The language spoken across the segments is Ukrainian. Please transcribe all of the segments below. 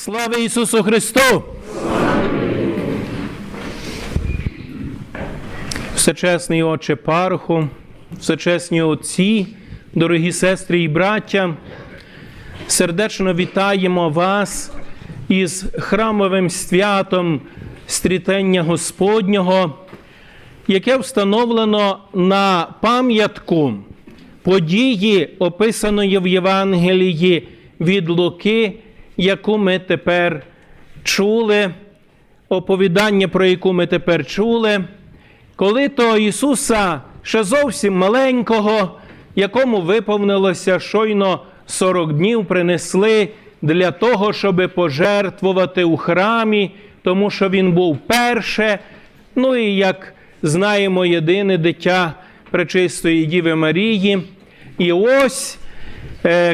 Слава Ісусу Христу! Всечесний Отче Парху, всечесні отці, дорогі сестри і браття, сердечно вітаємо вас із храмовим святом стрітення Господнього, яке встановлено на пам'ятку події, описаної в Євангелії від Луки, яку ми тепер чули, оповідання, про яку ми тепер чули, коли то Ісуса ще зовсім маленького, якому виповнилося щойно 40 днів, принесли для того, щоб пожертвувати у храмі, тому що Він був перше, ну і як знаємо, єдине дитя Пречистої Діви Марії. І ось,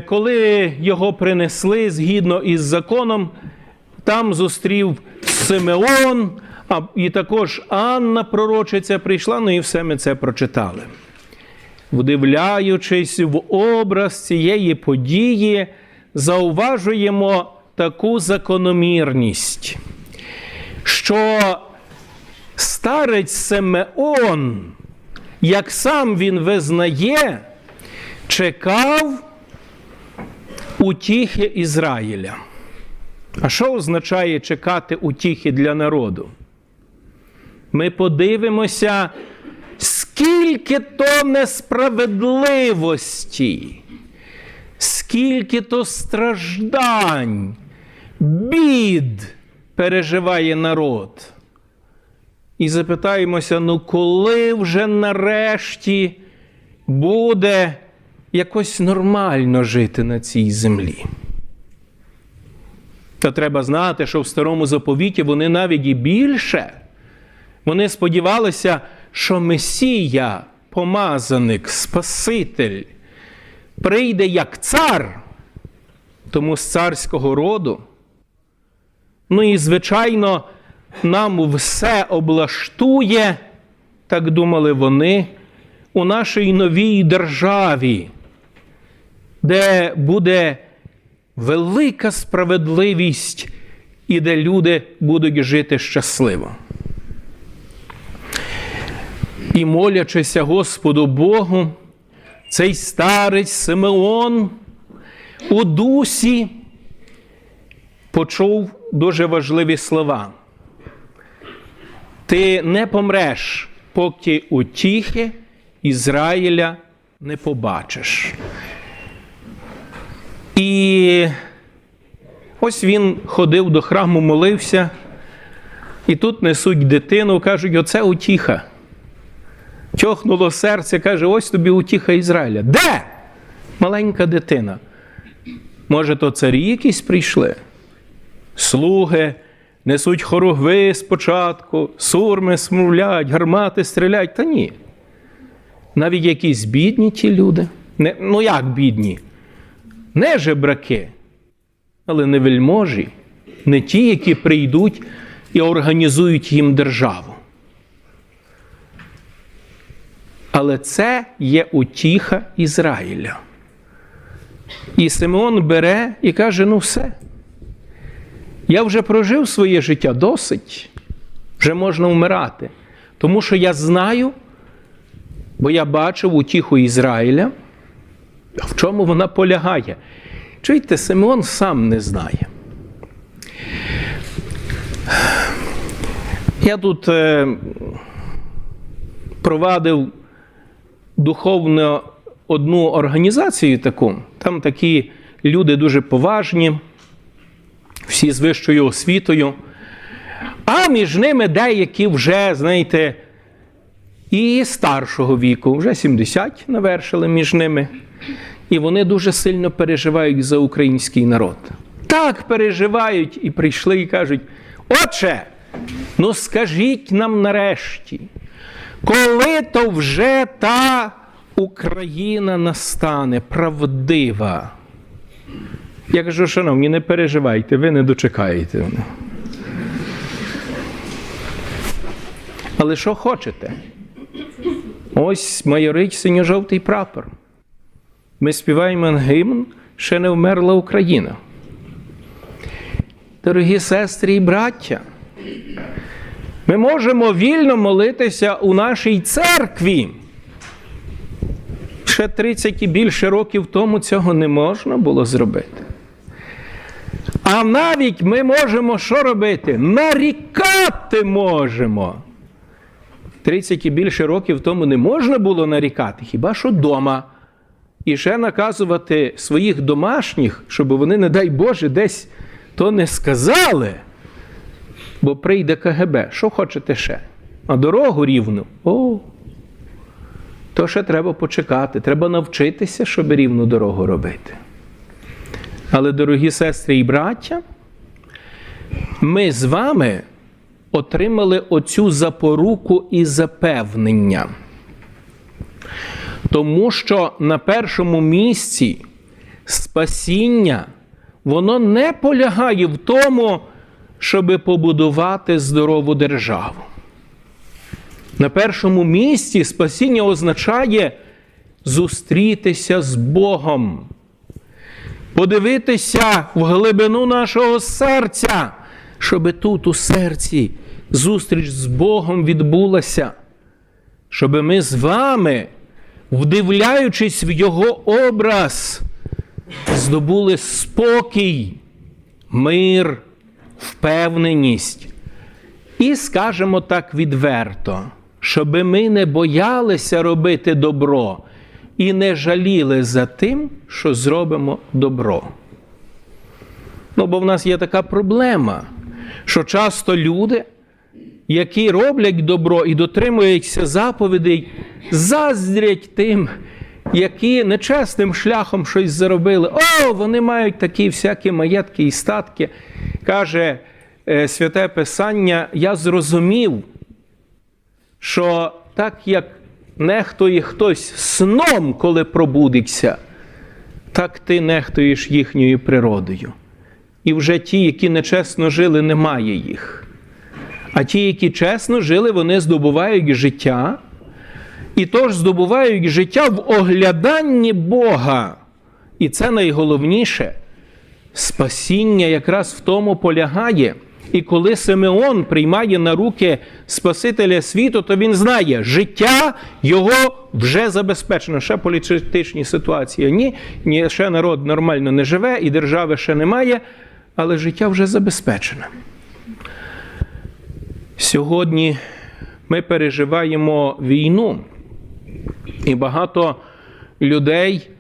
коли його принесли згідно із законом, там зустрів Симеон, а і також Анна, пророчиця, прийшла, ну і все ми це прочитали. Вдивляючись в образ цієї події, зауважуємо таку закономірність, що старець Симеон, як сам він визнає, чекав утіхи Ізраїля. А що означає чекати утіхи для народу? Ми подивимося, скільки то несправедливості, скільки то страждань, бід переживає народ. І запитаємося, ну коли вже нарешті буде якось нормально жити на цій землі? Та треба знати, що в старому заповіті вони навіть і більше. Вони сподівалися, що Месія, помазаник, Спаситель, прийде як цар, тому з царського роду. Ну і, звичайно, нам все облаштує, так думали вони, у нашій новій державі, де буде велика справедливість і де люди будуть жити щасливо. І молячися Господу Богу, цей старець Симеон у дусі почув дуже важливі слова. Ти не помреш, поки утіхи Ізраїля не побачиш. І ось він ходив до храму, молився, і тут несуть дитину, кажуть, оце утіха. Тьохнуло серце, каже, ось тобі утіха Ізраїля. Де? Маленька дитина. Може, то царі якісь прийшли? Слуги несуть хоругви спочатку, сурми смовлять, гармати стрілять. Та ні. Навіть якісь бідні ті люди. Не, ну як бідні? Не жебраки, але не вельможі, не ті, які прийдуть і організують їм державу. Але це є утіха Ізраїля. І Симеон бере і каже: ну все. Я вже прожив своє життя досить, вже можна вмирати. Тому що я знаю, бо я бачив утіху Ізраїля, в чому вона полягає. Чуєте, Симеон сам не знає. Я тут е, провадив духовно одну організацію таку. Там такі люди дуже поважні, всі з вищою освітою. А між ними деякі вже, знаєте, і старшого віку, вже 70 навершили між ними. І вони дуже сильно переживають за український народ. Так переживають і прийшли і кажуть: Отче, ну скажіть нам нарешті, коли то вже та Україна настане правдива? Я кажу, шановні, не переживайте, ви не дочекаєте. Але що хочете? Ось майорить синьо-жовтий прапор. Ми співаємо гімн, ще не вмерла Україна. Дорогі сестри і браття, ми можемо вільно молитися у нашій церкві. Ще 30 і більше років тому цього не можна було зробити. А навіть ми можемо що робити? Нарікати можемо. 30 і більше років тому не можна було нарікати, хіба що вдома. І ще наказувати своїх домашніх, щоб вони, не дай Боже, десь то не сказали. Бо прийде КГБ. Що хочете ще? А дорогу рівну? О, то ще треба почекати. Треба навчитися, щоб рівну дорогу робити. Але, дорогі сестри і браття, ми з вами отримали оцю запоруку і запевнення. Тому що на першому місці спасіння, воно не полягає в тому, щоб побудувати здорову державу. На першому місці спасіння означає зустрітися з Богом, подивитися в глибину нашого серця, щоб тут у серці зустріч з Богом відбулася, щоб ми з вами, вдивляючись в Його образ, здобули спокій, мир, впевненість. І скажемо так відверто, щоб ми не боялися робити добро і не жаліли за тим, що зробимо добро. Ну, бо в нас є така проблема, що часто люди, які роблять добро і дотримуються заповідей, заздрять тим, які нечесним шляхом щось заробили. О, вони мають такі всякі маєтки і статки. Каже е, Святе Писання, я зрозумів, що так як нехтує хтось сном, коли пробудеться, так ти нехтуєш їхньою природою. І вже ті, які нечесно жили, немає їх. А ті, які чесно жили, вони здобувають життя. І тож здобувають життя в огляданні Бога. І це найголовніше. Спасіння якраз в тому полягає. І коли Симеон приймає на руки Спасителя світу, то він знає, життя його вже забезпечено. Ще політичні ситуації ні, ні, ще народ нормально не живе, і держави ще немає, але життя вже забезпечене. Сьогодні ми переживаємо війну, і багато людей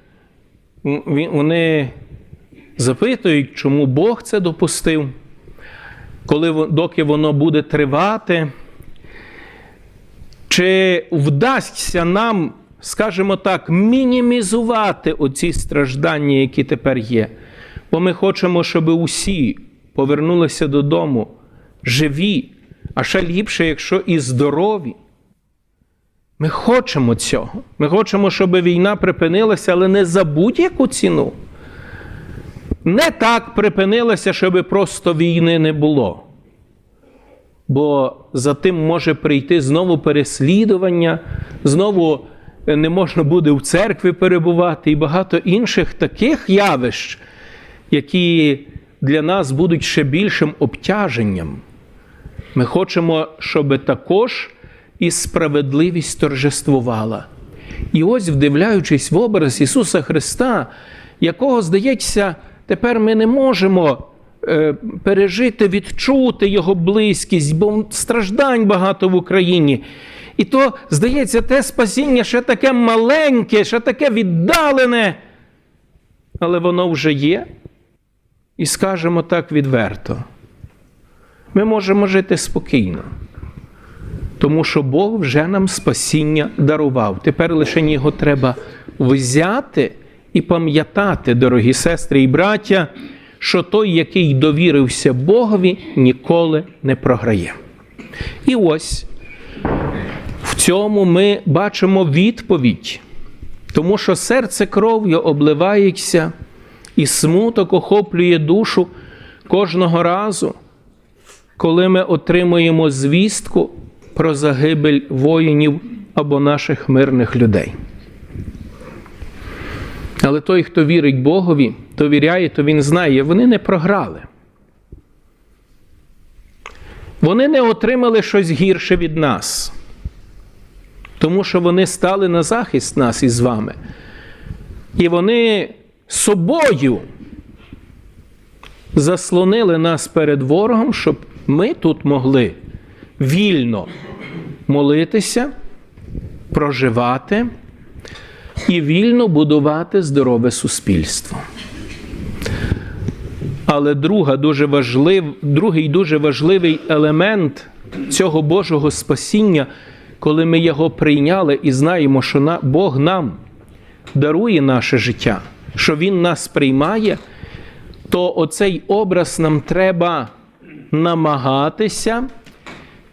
вони запитують, чому Бог це допустив коли доки воно буде тривати, чи вдасться нам, скажімо так, мінімізувати оці страждання, які тепер є. Бо ми хочемо, щоб усі повернулися додому живі, а ще ліпше, якщо і здорові. Ми хочемо цього. Ми хочемо, щоб війна припинилася, але не за будь-яку ціну не так припинилася, щоб просто війни не було. Бо за тим може прийти знову переслідування, знову не можна буде в церкві перебувати і багато інших таких явищ, які для нас будуть ще більшим обтяженням. Ми хочемо, щоб також і справедливість торжествувала. І ось, вдивляючись в образ Ісуса Христа, якого, здається, Тепер ми не можемо е, пережити, відчути Його близькість, бо страждань багато в Україні. І то, здається, те спасіння ще таке маленьке, ще таке віддалене. Але воно вже є. І скажемо так відверто. Ми можемо жити спокійно, тому що Бог вже нам спасіння дарував. Тепер лише його треба взяти і пам'ятати, дорогі сестри і браття, що той, який довірився Богові, ніколи не програє. І ось в цьому ми бачимо відповідь, тому що серце кров'ю обливається, і смуток охоплює душу кожного разу, коли ми отримуємо звістку про загибель воїнів або наших мирних людей. Але той, хто вірить Богові, довіряє, то він знає, вони не програли. вони не отримали щось гірше від нас, тому що вони стали на захист нас із вами. І вони собою заслонили нас перед ворогом, щоб ми тут могли вільно молитися, проживати і вільно будувати здорове суспільство. Але друга, дуже важлив, другий дуже важливий елемент цього Божого спасіння, коли ми його прийняли і знаємо, що Бог нам дарує наше життя, що Він нас приймає, то оцей образ нам треба намагатися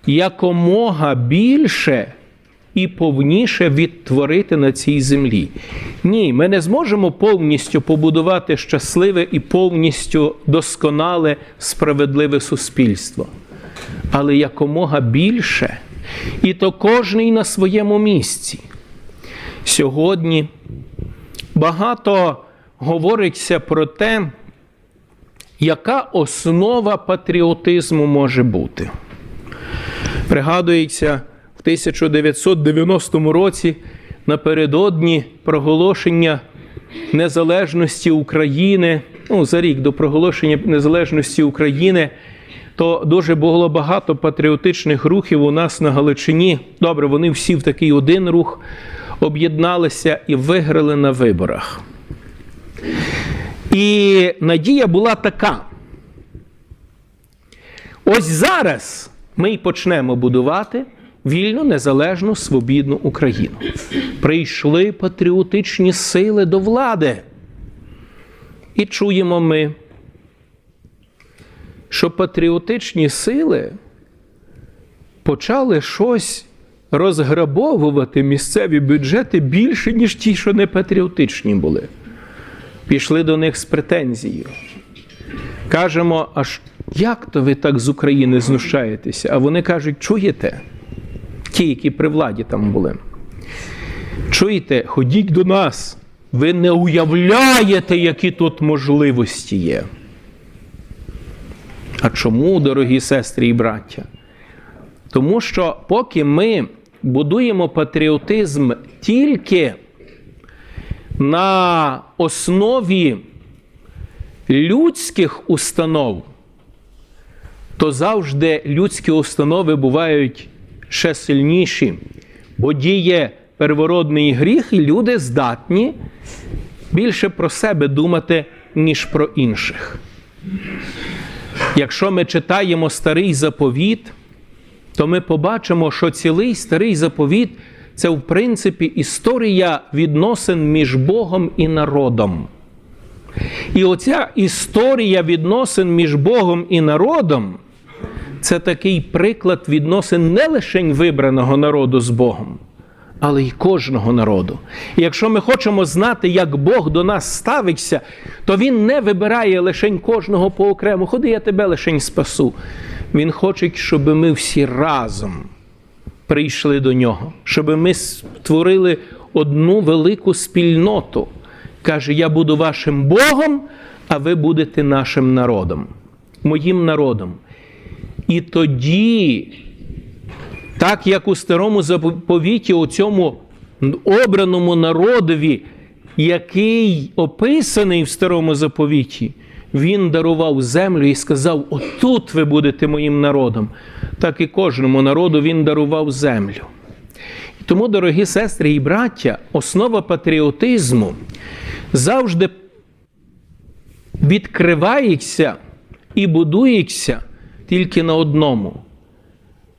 якомога більше і повніше відтворити на цій землі. Ні, ми не зможемо повністю побудувати щасливе і повністю досконале справедливе суспільство. Але якомога більше, і то кожний на своєму місці. Сьогодні багато говориться про те, яка основа патріотизму може бути. Пригадується, в 1990 році напередодні проголошення незалежності України, ну, за рік до проголошення незалежності України, то дуже було багато патріотичних рухів у нас на Галичині. Добре, вони всі в такий один рух об'єдналися і виграли на виборах. І надія була така. Ось зараз ми й почнемо будувати вільну, незалежну, свобідну Україну. Прийшли патріотичні сили до влади. І чуємо ми, що патріотичні сили почали щось розграбовувати місцеві бюджети більше, ніж ті, що не патріотичні були. Пішли до них з претензією. Кажемо, аж як то ви так з України знущаєтеся? А вони кажуть, чуєте? Ті, які при владі там були. Чуєте, ходіть до нас. Ви не уявляєте, які тут можливості є. А чому, дорогі сестри і браття? Тому що поки ми будуємо патріотизм тільки на основі людських установ, то завжди людські установи бувають ще сильніші, бо діє первородний гріх, і люди здатні більше про себе думати, ніж про інших. Якщо ми читаємо старий заповіт, то ми побачимо, що цілий старий заповіт це, в принципі, історія відносин між Богом і народом. І оця історія відносин між Богом і народом це такий приклад відносин не лише вибраного народу з Богом, але й кожного народу. І якщо ми хочемо знати, як Бог до нас ставиться, то Він не вибирає лише кожного по окремо. Ходи, я тебе лише спасу. Він хоче, щоб ми всі разом прийшли до нього, щоб ми створили одну велику спільноту. Каже: Я буду вашим Богом, а ви будете нашим народом, моїм народом. І тоді, так як у старому заповіті, у цьому обраному народові, який описаний в старому заповіті, він дарував землю і сказав: Отут ви будете моїм народом. Так і кожному народу він дарував землю. Тому, дорогі сестри і браття, основа патріотизму завжди відкривається і будується тільки на одному: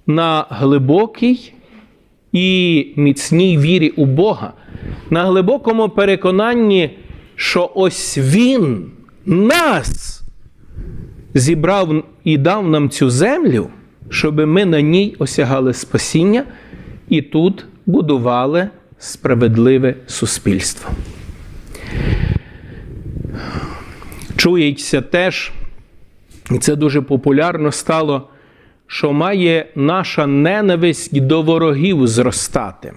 на глибокій і міцній вірі у Бога, на глибокому переконанні, що ось Він нас зібрав і дав нам цю землю, щоб ми на ній осягали спасіння і тут будували справедливе суспільство. Чується теж, і це дуже популярно стало, що має наша ненависть до ворогів зростати.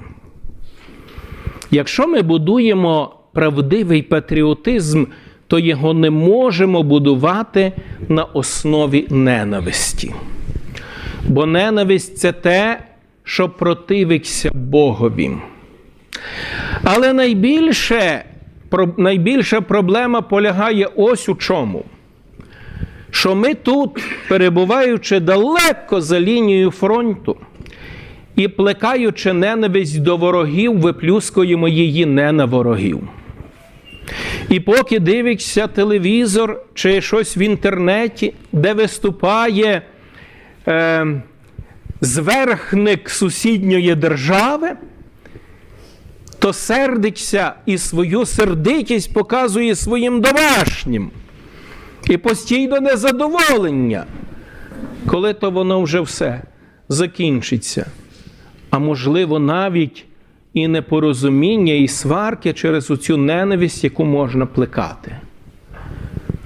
Якщо ми будуємо правдивий патріотизм, то його не можемо будувати на основі ненависті. Бо ненависть це те, що противиться Богові. Але найбільше, найбільша проблема полягає ось у чому. Що ми тут, перебуваючи далеко за лінією фронту і плекаючи ненависть до ворогів, виплюскуємо її не на ворогів. І поки дивишся телевізор чи щось в інтернеті, де виступає е, зверхник сусідньої держави, то сердиться і свою сердитість показує своїм домашнім. І постійно незадоволення, коли то воно вже все закінчиться. А можливо, навіть і непорозуміння, і сварки через оцю ненависть, яку можна плекати.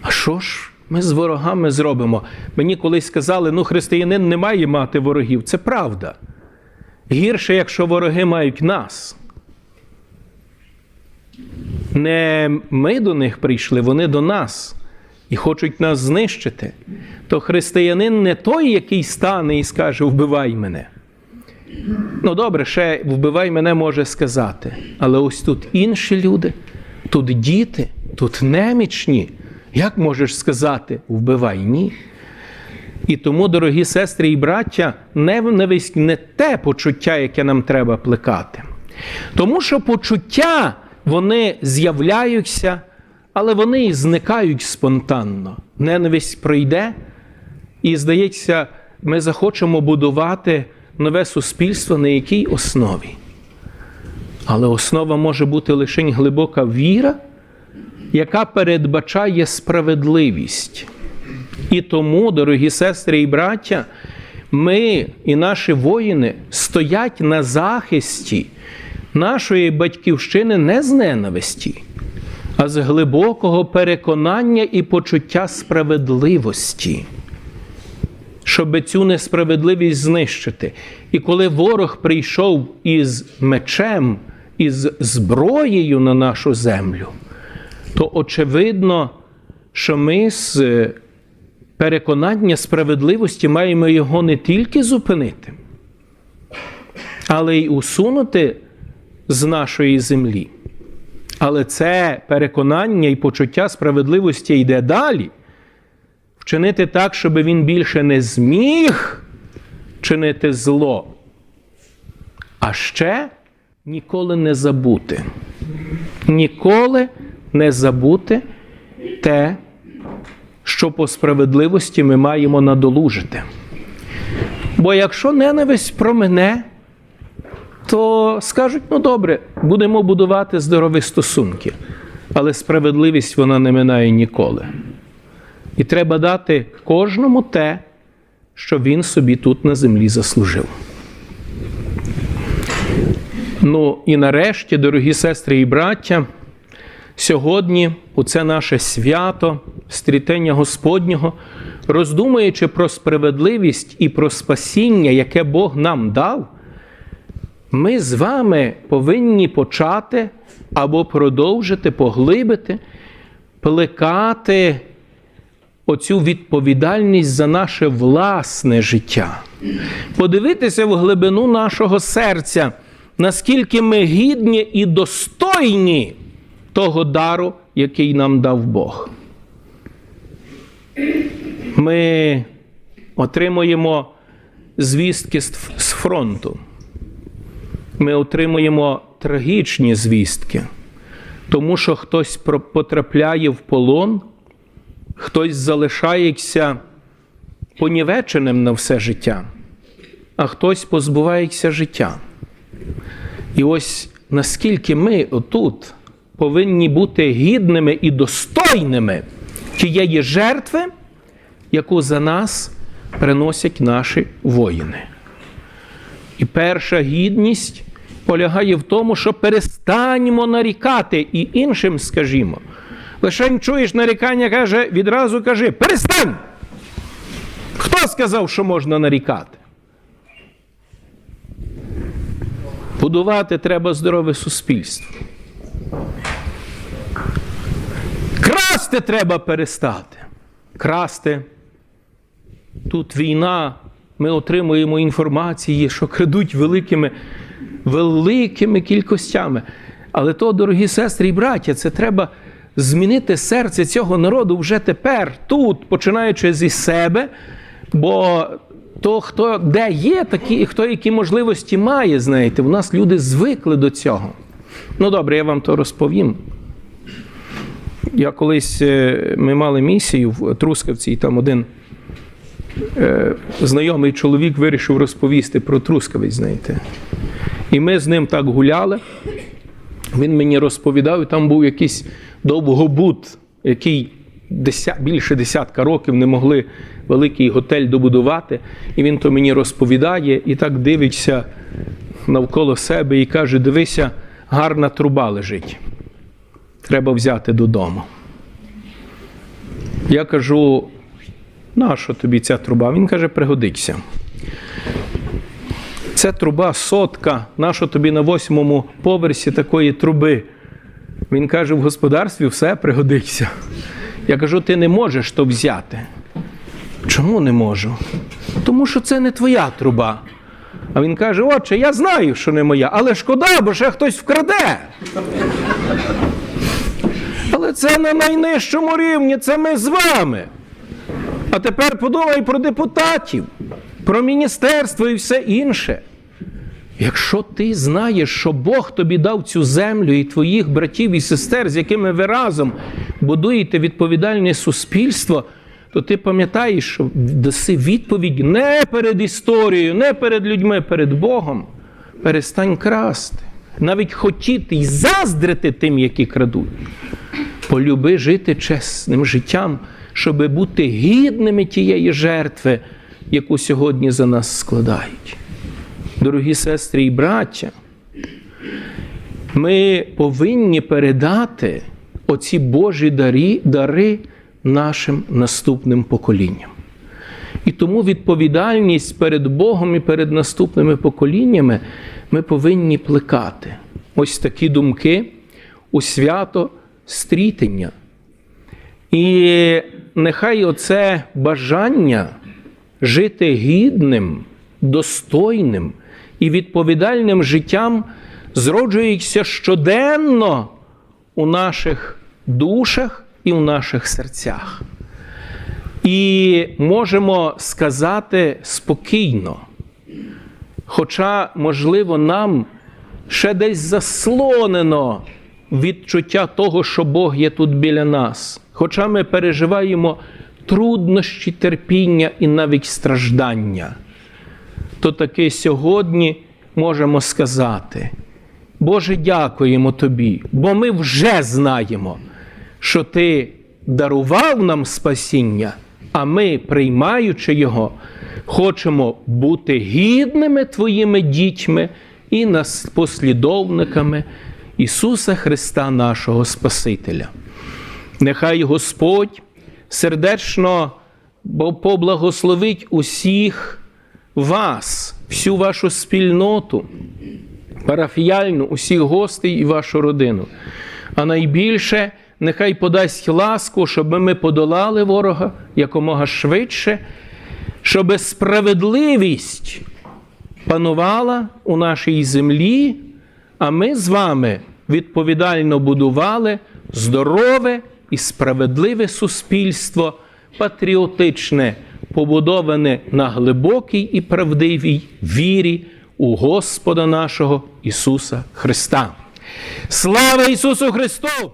А що ж ми з ворогами зробимо? Мені колись сказали, ну християнин не має мати ворогів. Це правда. Гірше, якщо вороги мають нас. Не ми до них прийшли, вони до нас і хочуть нас знищити. То християнин не той, який стане і скаже, вбивай мене. Ну, добре, ще вбивай мене може сказати. Але ось тут інші люди, тут діти, тут немічні. Як можеш сказати, вбивай ні? І тому, дорогі сестри і браття, ненависть не те почуття, яке нам треба плекати. Тому що почуття вони з'являються, але вони і зникають спонтанно. Ненависть пройде, і, здається, ми захочемо будувати нове суспільство на якій основі. Але основа може бути лише глибока віра, яка передбачає справедливість. І тому, дорогі сестри і браття, ми і наші воїни стоять на захисті нашої батьківщини не з ненависті, а з глибокого переконання і почуття справедливості, щоб цю несправедливість знищити. І коли ворог прийшов із мечем, із зброєю на нашу землю, то очевидно, що ми з переконання справедливості маємо його не тільки зупинити, але й усунути з нашої землі. Але це переконання і почуття справедливості йде далі. Вчинити так, щоб він більше не зміг чинити зло. А ще ніколи не забути. Ніколи не забути те, що по справедливості ми маємо надолужити. Бо якщо ненависть про мене, то скажуть: ну добре, будемо будувати здорові стосунки, але справедливість вона не минає ніколи. І треба дати кожному те, що він собі тут на землі заслужив. Ну і нарешті, дорогі сестри і браття, сьогодні, у це наше свято, стрітення Господнього, роздумуючи про справедливість і про спасіння, яке Бог нам дав, ми з вами повинні почати або продовжити, поглибити, плекати оцю відповідальність за наше власне життя, подивитися в глибину нашого серця, наскільки ми гідні і достойні того дару, який нам дав Бог. Ми отримуємо звістки з фронту. Ми отримуємо трагічні звістки, тому що хтось потрапляє в полон, хтось залишається понівеченим на все життя, а хтось позбувається життя. І ось наскільки ми отут повинні бути гідними і достойними тієї жертви, яку за нас приносять наші воїни. І перша гідність полягає в тому, що перестаньмо нарікати і іншим скажімо. Лише чуєш нарікання, каже, відразу кажи: перестань! Хто сказав, що можна нарікати? Будувати треба здорове суспільство. Красти треба перестати. Красти. Тут війна ми отримуємо інформації, що крадуть великими, великими кількостями. Але то, дорогі сестри і браття, це треба змінити серце цього народу вже тепер, тут, починаючи зі себе. Бо то, хто де є, такі, хто які можливості має, знаєте, у нас люди звикли до цього. Ну добре, я вам то розповім. Я колись е, ми мали місію в Трускавці, і там один е, знайомий чоловік вирішив розповісти про Трускавець, знаєте. І ми з ним так гуляли. Він мені розповідав, і там був якийсь довгобут, який більше десятка років не могли великий готель добудувати. І він то мені розповідає і так дивиться навколо себе і каже: дивися, гарна труба лежить. Треба взяти додому. Я кажу, нащо тобі ця труба? Він каже, пригодиться. Це труба сотка, нащо тобі на восьмому поверсі такої труби? Він каже, в господарстві все пригодиться. Я кажу, ти не можеш то взяти. Чому не можу? Тому що це не твоя труба. А він каже: Отче, я знаю, що не моя, але шкода, бо ще хтось вкраде. Але це на найнижчому рівні, це ми з вами. А тепер подумай про депутатів, про міністерство і все інше. Якщо ти знаєш, що Бог тобі дав цю землю і твоїх братів і сестер, з якими ви разом будуєте відповідальне суспільство, то ти пам'ятаєш, що даси відповідь не перед історією, не перед людьми, перед Богом. Перестань красти. Навіть хотіти і заздрити тим, які крадуть. Полюби жити чесним життям, щоб бути гідними тієї жертви, яку сьогодні за нас складають. Дорогі сестри і браття, ми повинні передати оці Божі дарі, дари нашим наступним поколінням. І тому відповідальність перед Богом і перед наступними поколіннями ми повинні плекати. Ось такі думки у свято стрітення. І нехай оце бажання жити гідним, достойним і відповідальним життям зроджується щоденно у наших душах і в наших серцях. І можемо сказати спокійно, хоча, можливо, нам ще десь заслонено відчуття того, що Бог є тут біля нас, хоча ми переживаємо труднощі, терпіння і навіть страждання, то таки сьогодні можемо сказати: Боже, дякуємо Тобі, бо ми вже знаємо, що Ти дарував нам спасіння, а ми, приймаючи Його, хочемо бути гідними Твоїми дітьми і послідовниками Ісуса Христа, нашого Спасителя. Нехай Господь сердечно поблагословить усіх вас, всю вашу спільноту, парафіяльну, усіх гостей і вашу родину. А найбільше нехай подасть ласку, щоб ми подолали ворога якомога швидше, щоб справедливість панувала у нашій землі, а ми з вами відповідально будували здорове і справедливе суспільство, патріотичне, побудоване на глибокій і правдивій вірі у Господа нашого Ісуса Христа. Слава Ісусу Христу!